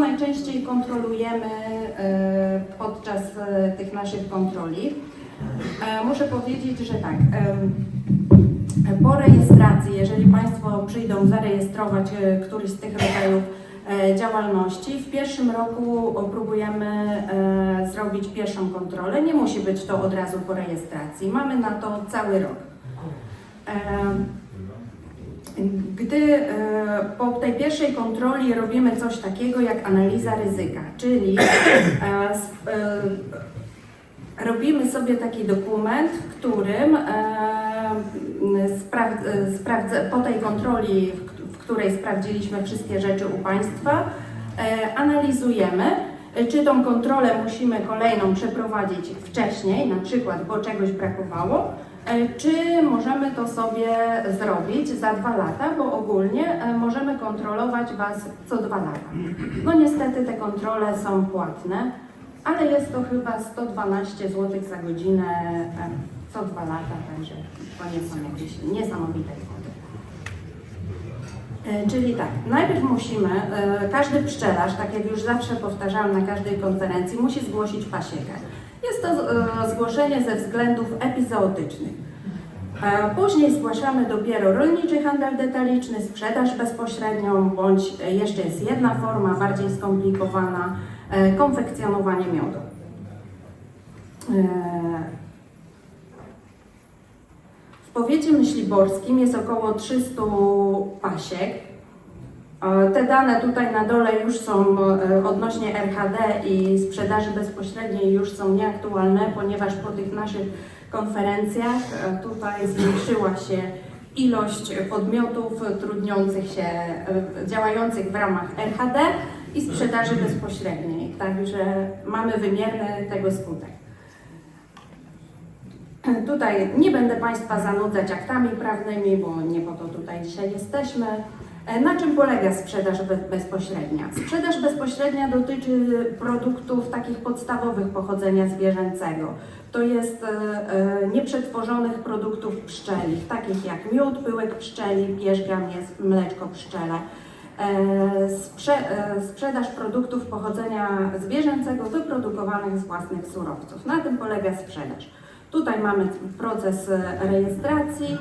najczęściej kontrolujemy e, podczas e, tych naszych kontroli? E, Muszę powiedzieć, że tak. Po rejestracji, jeżeli Państwo przyjdą zarejestrować któryś z tych rodzajów działalności, w pierwszym roku próbujemy zrobić pierwszą kontrolę. Nie musi być to od razu po rejestracji. Mamy na to cały rok. Gdy e, po tej pierwszej kontroli robimy coś takiego jak analiza ryzyka, czyli e, e, robimy sobie taki dokument, w którym po tej kontroli, w, której sprawdziliśmy wszystkie rzeczy u Państwa, analizujemy, czy tą kontrolę musimy kolejną przeprowadzić wcześniej, na przykład, bo czegoś brakowało, Czy możemy to sobie zrobić za dwa lata, bo ogólnie e, możemy kontrolować Was co dwa lata. No niestety te kontrole są płatne, ale jest to chyba 112 zł za godzinę e, co dwa lata, także to nie są jakieś niesamowite kwoty. E, Czyli tak, najpierw musimy, e, każdy pszczelarz, tak jak już zawsze powtarzałam na każdej konferencji, musi zgłosić pasiekę. Jest to e, zgłoszenie ze względów epizootycznych. Później zgłaszamy dopiero rolniczy handel detaliczny, sprzedaż bezpośrednią, bądź jeszcze jest jedna forma bardziej skomplikowana, e, konfekcjonowanie miodu. E, w powiecie myśliborskim jest około 300 pasiek. E, Te dane tutaj na dole już są odnośnie RHD i sprzedaży bezpośredniej już są nieaktualne, ponieważ po tych naszych konferencjach tutaj zwiększyła się ilość podmiotów trudniących się, działających w ramach RHD i sprzedaży bezpośredniej. Także mamy wymierny tego skutek. Tutaj nie będę Państwa zanudzać aktami prawnymi, bo nie po to tutaj dzisiaj jesteśmy. E, Na czym polega sprzedaż be- bezpośrednia? Sprzedaż bezpośrednia dotyczy produktów takich podstawowych pochodzenia zwierzęcego. To jest e, e, nieprzetworzonych produktów pszczelich, takich jak miód, pyłek pszczeli, pierzga, mleczko pszczele. Sprze sprzedaż produktów pochodzenia zwierzęcego wyprodukowanych z własnych surowców. Na tym polega sprzedaż. Tutaj mamy proces rejestracji.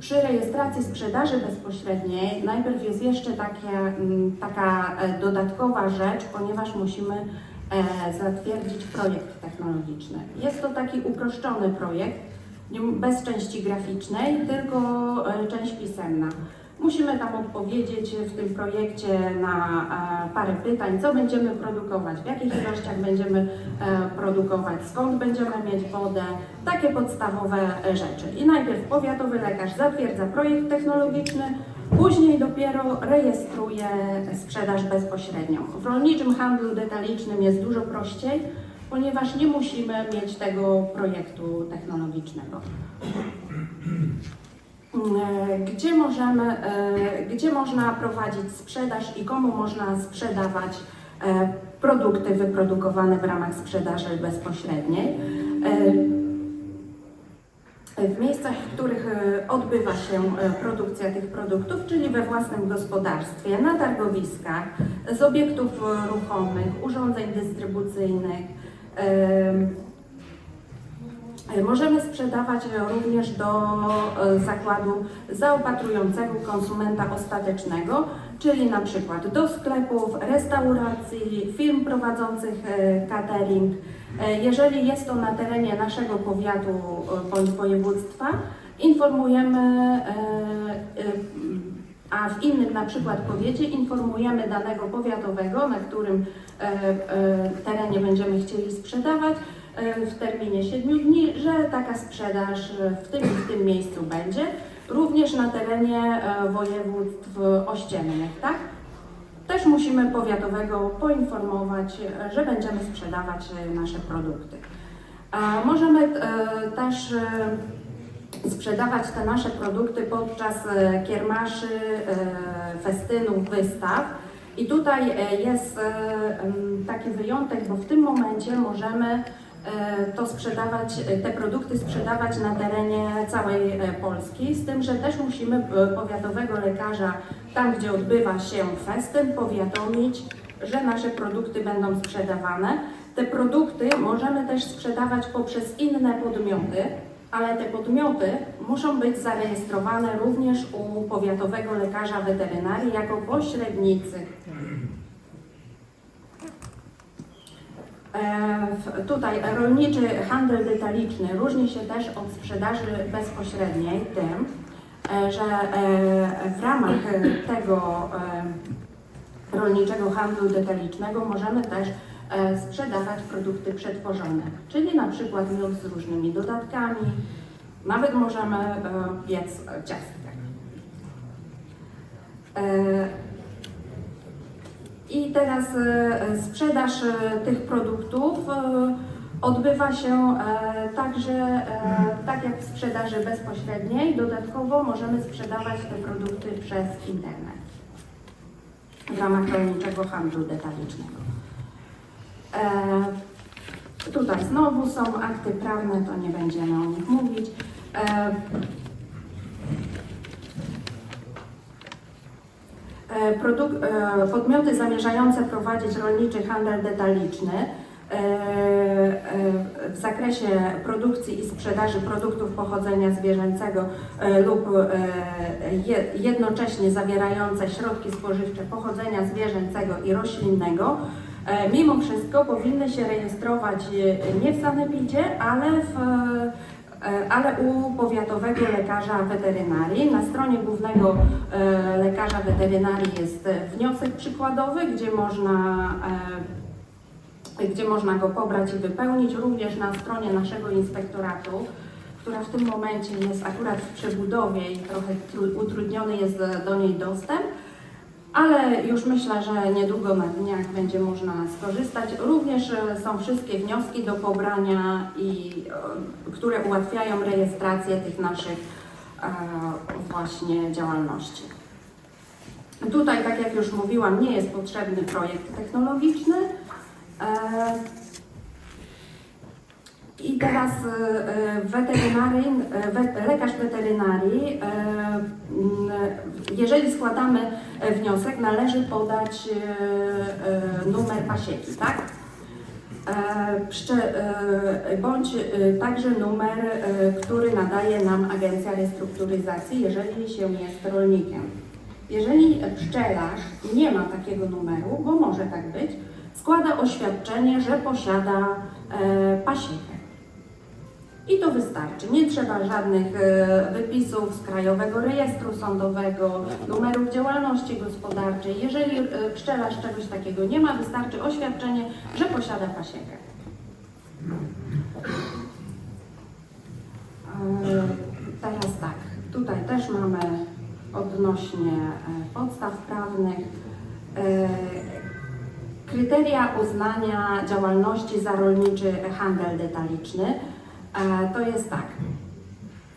Przy rejestracji sprzedaży bezpośredniej najpierw jest jeszcze takie, mm, taka e, dodatkowa rzecz, ponieważ musimy e, zatwierdzić projekt technologiczny. Jest to taki uproszczony projekt, bez części graficznej, tylko e, część pisemna. Musimy tam odpowiedzieć w tym projekcie na e, parę pytań, co będziemy produkować, w jakich ilościach będziemy e, produkować, skąd będziemy mieć wodę, takie podstawowe e, rzeczy. I najpierw powiatowy lekarz zatwierdza projekt technologiczny, później dopiero rejestruje sprzedaż bezpośrednią. W rolniczym handlu detalicznym jest dużo prościej, ponieważ nie musimy mieć tego projektu technologicznego. E, Gdzie możemy, e, gdzie można prowadzić sprzedaż i komu można sprzedawać e, produkty wyprodukowane w ramach sprzedaży bezpośredniej. W miejscach, w których odbywa się produkcja tych produktów, czyli we własnym gospodarstwie, na targowiskach, z obiektów ruchomych, urządzeń dystrybucyjnych. E, Możemy sprzedawać również do e, zakładu zaopatrującego konsumenta ostatecznego, czyli na przykład do sklepów, restauracji, firm prowadzących e, catering. E, Jeżeli jest to na terenie naszego powiatu e, bądź województwa, informujemy, e, e, a w innym na przykład powiecie informujemy danego powiatowego, na którym e, e, terenie będziemy chcieli sprzedawać, e, w terminie 7 dni, że taka sprzedaż e, w tym w tym miejscu będzie, również na terenie e, województw ościennych, tak? Też musimy powiatowego poinformować, e, że będziemy sprzedawać nasze produkty. Możemy też sprzedawać te nasze produkty podczas kiermaszy, festynów, wystaw. I tutaj jest taki wyjątek, bo w tym momencie możemy to sprzedawać, e, te produkty sprzedawać na terenie całej e, Polski, z tym, że też musimy e, powiatowego lekarza tam gdzie odbywa się festyn, powiadomić, że nasze produkty będą sprzedawane. Te produkty możemy też sprzedawać poprzez inne podmioty, ale te podmioty muszą być zarejestrowane również u powiatowego lekarza weterynarii jako pośrednicy. E, w- Tutaj rolniczy handel detaliczny różni się też od sprzedaży bezpośredniej tym, e, że e, w ramach e, tego e, rolniczego handlu detalicznego możemy też e, sprzedawać produkty przetworzone, czyli na przykład miód z różnymi dodatkami, nawet możemy e, piec ciastka. I teraz e, sprzedaż e, tych produktów e, odbywa się także tak jak w sprzedaży bezpośredniej. Dodatkowo możemy sprzedawać te produkty przez internet w ramach rolniczego handlu detalicznego. Tutaj znowu są akty prawne, to nie będziemy o nich mówić. E, E, Produk- e, podmioty zamierzające prowadzić rolniczy handel detaliczny e, e, w zakresie produkcji i sprzedaży produktów pochodzenia zwierzęcego e, lub e, je- jednocześnie zawierające środki spożywcze pochodzenia zwierzęcego i roślinnego, e, mimo wszystko powinny się rejestrować e, nie w sanepidzie, ale w E, ale u powiatowego lekarza weterynarii. Na stronie głównego e, lekarza weterynarii jest e, wniosek przykładowy, gdzie można, e, gdzie można go pobrać i wypełnić. Również na stronie naszego inspektoratu, która w tym momencie jest akurat w przebudowie i trochę tru- utrudniony jest e, do niej dostęp. Ale już myślę, że niedługo na dniach będzie można skorzystać. Również e, są wszystkie wnioski do pobrania, i, e, które ułatwiają rejestrację tych naszych e, właśnie działalności. Tutaj, tak jak już mówiłam, nie jest potrzebny projekt technologiczny. I teraz e, e, weterynarii, e, lekarz weterynarii, jeżeli składamy wniosek, należy podać numer pasieki, tak? Bądź także numer, który nadaje nam Agencja Restrukturyzacji, jeżeli się jest rolnikiem. Jeżeli pszczelarz nie ma takiego numeru, bo może tak być, składa oświadczenie, że posiada pasiekę. I to wystarczy. Nie trzeba żadnych e, wypisów z Krajowego Rejestru Sądowego, numerów działalności gospodarczej. Jeżeli e, pszczelarz czegoś takiego nie ma, wystarczy oświadczenie, że posiada pasiekę. E, Teraz tak, tutaj też mamy odnośnie podstaw prawnych. Kryteria uznania działalności za rolniczy handel detaliczny to jest tak.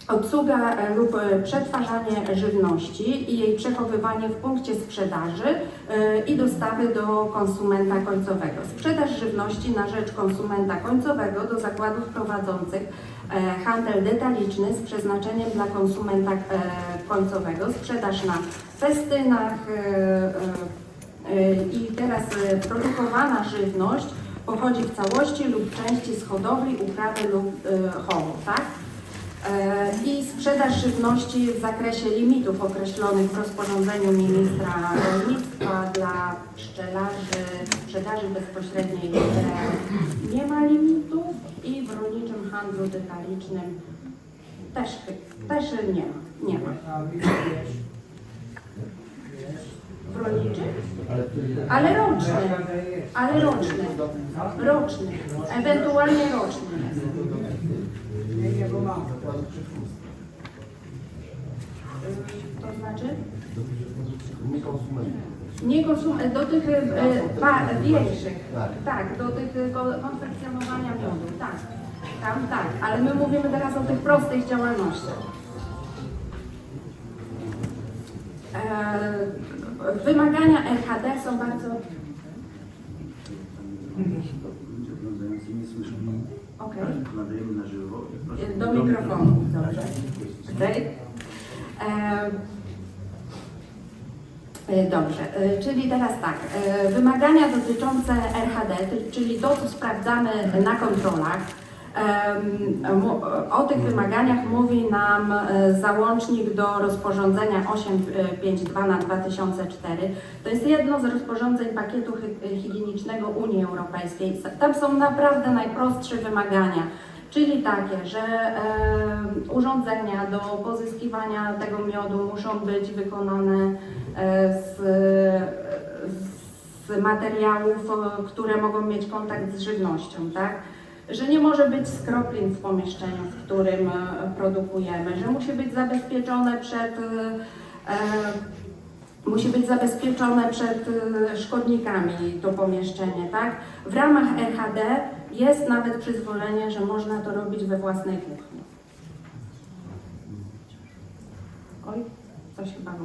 Obsługa e, lub e, przetwarzanie żywności i jej przechowywanie w punkcie sprzedaży e, i dostawy do konsumenta końcowego. Sprzedaż żywności na rzecz konsumenta końcowego do zakładów prowadzących e, handel detaliczny z przeznaczeniem dla konsumenta e, końcowego. Sprzedaż na festynach e, e, i teraz e, produkowana żywność pochodzi w całości lub części z hodowli, uprawy lub e, chowu, tak? E, I sprzedaż żywności w zakresie limitów określonych w rozporządzeniu ministra rolnictwa dla pszczelarzy, sprzedaży bezpośredniej nie ma limitów i w rolniczym handlu detalicznym też, też nie ma. Nie ma. W rolniczym? Ale roczny. Ale roczny. Roczny. Ewentualnie roczny jest. Nie, nie, bo mam. To znaczy? Nie konsumenty. Nie konsum- do tych e, pa, większych. Tak. Tak, do tych e, ko- konfekcjonowania miodu, tak. Tam tak, ale my mówimy teraz o tych prostych działalnościach. Wymagania RHD są bardzo... Proszę. Do mikrofonu, dobrze. Okej. E, Dobrze, e, czyli teraz tak, e, wymagania dotyczące RHD, czyli to, co sprawdzamy na kontrolach. O tych wymaganiach mówi nam e, załącznik do rozporządzenia 852 na 2004. To jest jedno z rozporządzeń pakietu higienicznego Unii Europejskiej. Tam są naprawdę najprostsze wymagania. Czyli takie, że e, urządzenia do pozyskiwania tego miodu muszą być wykonane e, z, z materiałów, e, które mogą mieć kontakt z żywnością, tak? Że nie może być skroplin w pomieszczeniu, w którym e, produkujemy, że musi być zabezpieczone przed e, e, musi być zabezpieczone przed szkodnikami to pomieszczenie, tak? W ramach RHD jest nawet przyzwolenie, że można to robić we własnej kuchni. Oj, coś chyba e,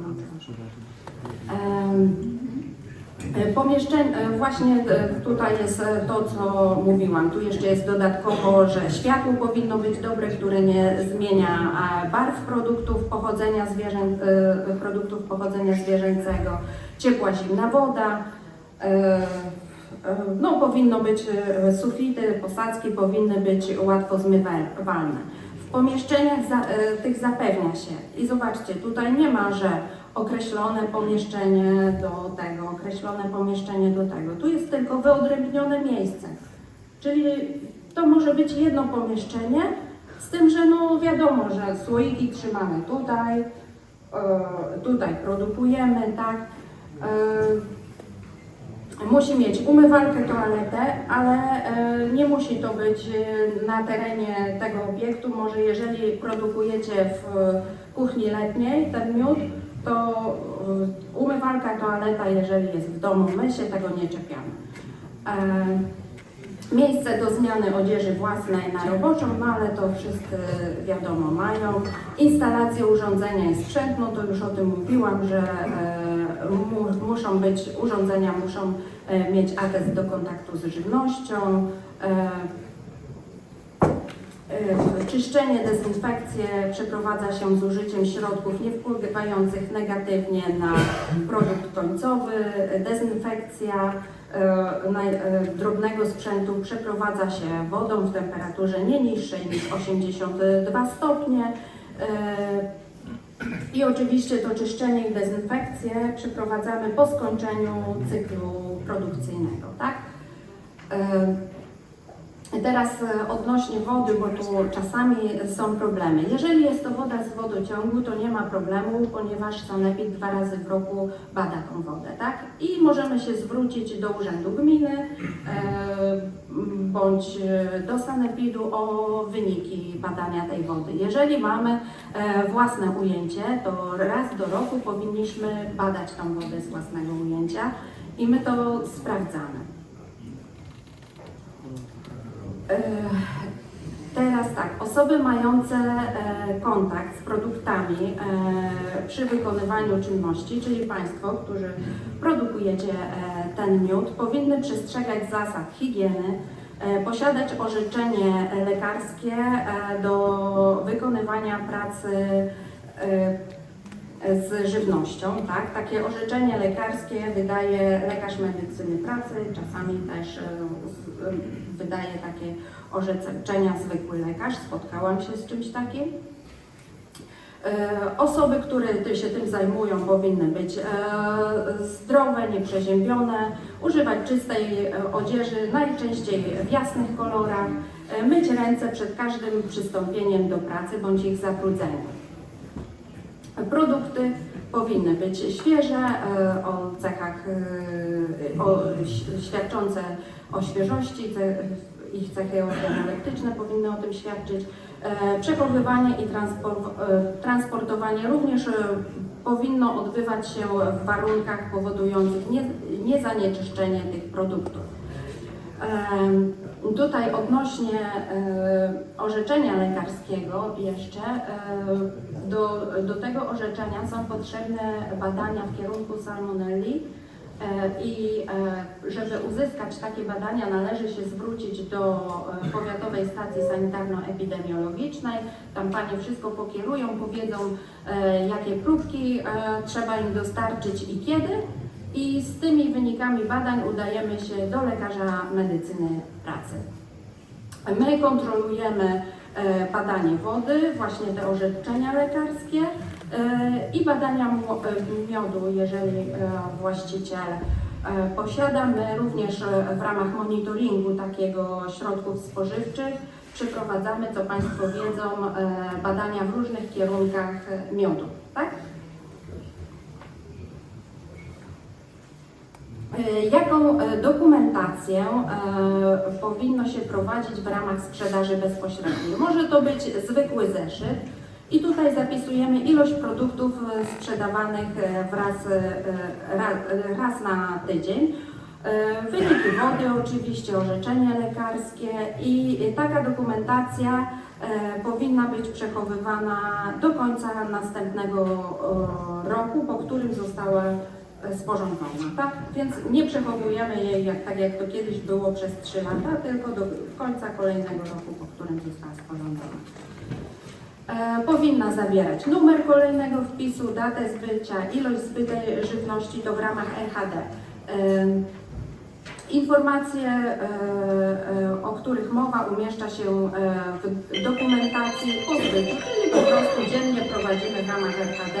Pomieszczeń, e, właśnie e, tutaj jest e, to, co mówiłam. Tu jeszcze jest dodatkowo, że światło powinno być dobre, które nie zmienia e, barw produktów pochodzenia zwierzę, e, produktów pochodzenia zwierzęcego, ciepła, zimna woda. e, e, No, powinno być e, sufity, posadzki powinny być łatwo zmywalne. W pomieszczeniach za, e, tych zapewnia się. I zobaczcie, tutaj nie ma, że określone pomieszczenie do tego, określone pomieszczenie do tego. Tu jest tylko wyodrębnione miejsce. Czyli to może być jedno pomieszczenie, z tym, że no wiadomo, że słoiki trzymamy tutaj, e, tutaj produkujemy, tak. E, Musi mieć umywalkę, toaletę, ale e, nie musi to być na terenie tego obiektu. Może jeżeli produkujecie w kuchni letniej ten miód, to e, umywalka, toaleta, jeżeli jest w domu, my się tego nie czepiamy. E, Miejsce do zmiany odzieży własnej na roboczą, no ale to wszyscy wiadomo mają. Instalacje urządzenia i sprzęt, no to już o tym mówiłam, że e, mu, muszą być, urządzenia muszą e, mieć atest do kontaktu z żywnością. E, Czyszczenie, dezynfekcję przeprowadza się z użyciem środków niewpływających negatywnie na produkt końcowy. Dezynfekcja e, e, drobnego sprzętu przeprowadza się wodą w temperaturze nie niższej niż 82 stopnie. I oczywiście to czyszczenie i dezynfekcję przeprowadzamy po skończeniu cyklu produkcyjnego, tak? Teraz e, odnośnie wody, bo tu czasami są problemy. Jeżeli jest to woda z wodociągu, to nie ma problemu, ponieważ sanepid dwa razy w roku bada tą wodę, tak? I możemy się zwrócić do urzędu gminy e, bądź e, do sanepidu o wyniki badania tej wody. Jeżeli mamy e, własne ujęcie, to raz do roku powinniśmy badać tą wodę z własnego ujęcia i my to sprawdzamy. E, Teraz tak, osoby mające e, kontakt z produktami e, przy wykonywaniu czynności, czyli Państwo, którzy produkujecie e, ten miód, powinny przestrzegać zasad higieny, e, posiadać orzeczenie lekarskie e, do wykonywania pracy e, z żywnością, tak? Takie orzeczenie lekarskie wydaje lekarz medycyny pracy, czasami też e, e, wydaje takie orzeczenia zwykły lekarz. Spotkałam się z czymś takim. E, Osoby, które się tym zajmują, powinny być e, zdrowe, nieprzeziębione, używać czystej e, odzieży, najczęściej w jasnych kolorach, myć ręce przed każdym przystąpieniem do pracy bądź ich zabrudzeniem. Produkty powinny być świeże, o cechach, o, świadczące o świeżości, ich cechy organoleptyczne powinny o tym świadczyć. E, Przechowywanie i e, transportowanie również e, powinno odbywać się w warunkach powodujących nie, niezanieczyszczenie tych produktów. Tutaj odnośnie orzeczenia lekarskiego jeszcze, do, do tego orzeczenia są potrzebne badania w kierunku salmonelli I e, żeby uzyskać takie badania, należy się zwrócić do e, Powiatowej Stacji Sanitarno-Epidemiologicznej. Tam Panie wszystko pokierują, powiedzą, e, jakie próbki e, trzeba im dostarczyć i kiedy. I z tymi wynikami badań udajemy się do lekarza medycyny pracy. My kontrolujemy e, badanie wody, właśnie te orzeczenia lekarskie e, i badania e, miodu, jeżeli e, właściciel e, posiada. My również e, w ramach monitoringu takiego środków spożywczych przeprowadzamy, co Państwo wiedzą, e, badania w różnych kierunkach e, miodu. Tak? E, Jaką e, dokumentację e, powinno się prowadzić w ramach sprzedaży bezpośredniej? Może to być zwykły zeszyt i tutaj zapisujemy ilość produktów sprzedawanych wraz, ra- raz na tydzień. Wyniki wody oczywiście, orzeczenie lekarskie i taka dokumentacja powinna być przechowywana do końca następnego roku, po którym została sporządzona, tak? Więc nie przechowujemy jej jak, tak jak to kiedyś było przez 3 lata, tylko do końca kolejnego roku, po którym została sporządzona. E, powinna zawierać numer kolejnego wpisu, datę zbycia, ilość zbytej żywności to w ramach RHD. E, Informacje, e, e, o których mowa umieszcza się e, w dokumentacji o zbyciu, czyli po prostu dziennie prowadzimy w ramach RHD,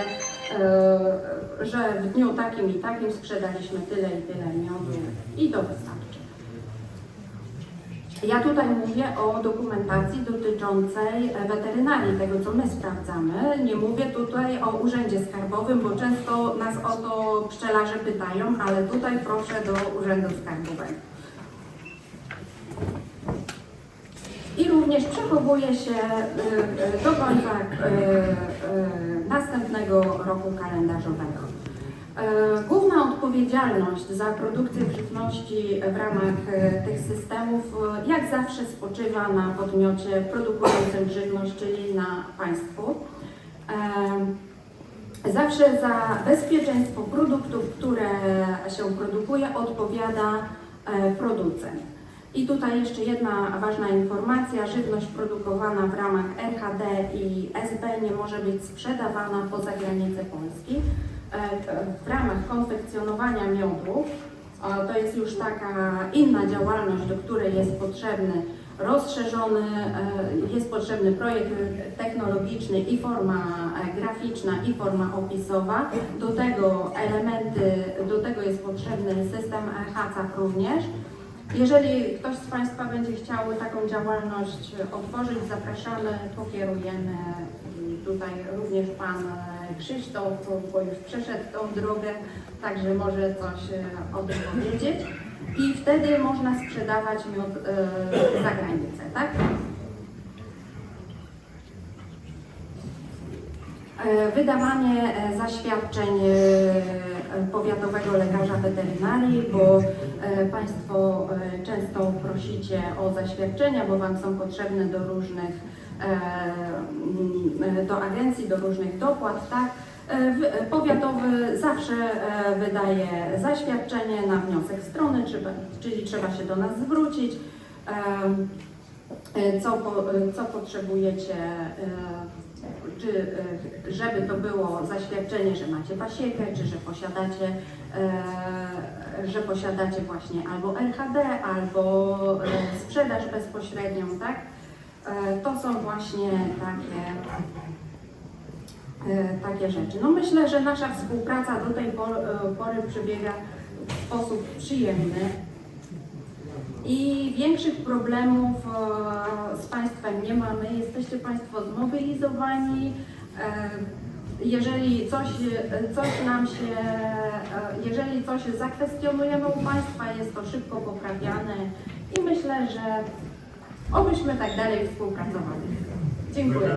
że w dniu takim i takim sprzedaliśmy tyle i tyle miodu i to wystarczy. Ja tutaj mówię o dokumentacji dotyczącej e, weterynarii, tego co my sprawdzamy. Nie mówię tutaj o urzędzie skarbowym, bo często nas o to pszczelarze pytają, ale tutaj proszę do urzędu skarbowego. I również przechowuje się y, y, do końca y, następnego roku kalendarzowego. E, Główna odpowiedzialność za produkcję żywności w ramach e, tych systemów e, jak zawsze spoczywa na podmiocie produkującym żywność, czyli na państwu. Zawsze za bezpieczeństwo produktów, które się produkuje, odpowiada producent. I tutaj jeszcze jedna ważna informacja. Żywność produkowana w ramach RHD i SB nie może być sprzedawana poza granice Polski. E, W ramach konfekcjonowania miodu to jest już taka inna działalność, do której jest potrzebny rozszerzony, e, jest potrzebny projekt technologiczny i forma e, graficzna i forma opisowa. Do tego elementy, do tego jest potrzebny system HACCP również. Jeżeli ktoś z Państwa będzie chciał taką działalność otworzyć, zapraszamy, pokierujemy. Tutaj również Pan Krzysztof, bo już przeszedł tą drogę, także może coś e, o tym powiedzieć. I wtedy można sprzedawać miód e, za granicę, tak? Wydawanie e, zaświadczeń e, powiatowego lekarza weterynarii, bo e, Państwo często prosicie o zaświadczenia, bo Wam są potrzebne do różnych, mm, do agencji, do różnych dopłat, tak? Powiatowy zawsze wydaje zaświadczenie na wniosek strony, czyli trzeba się do nas zwrócić. Co, co potrzebujecie, czy e, żeby to było zaświadczenie, że macie pasiekę, czy że posiadacie, e, że posiadacie właśnie albo RHD, albo e, sprzedaż bezpośrednią, tak? To są właśnie takie, takie rzeczy. No myślę, że nasza współpraca do tej por- pory przebiega w sposób przyjemny. I większych problemów e, z Państwem nie mamy. Jesteście Państwo zmobilizowani. E, Jeżeli coś, coś nam się, e, jeżeli coś zakwestionujemy u Państwa, jest to szybko poprawiane i myślę, że obyśmy tak dalej współpracowali. Dziękuję.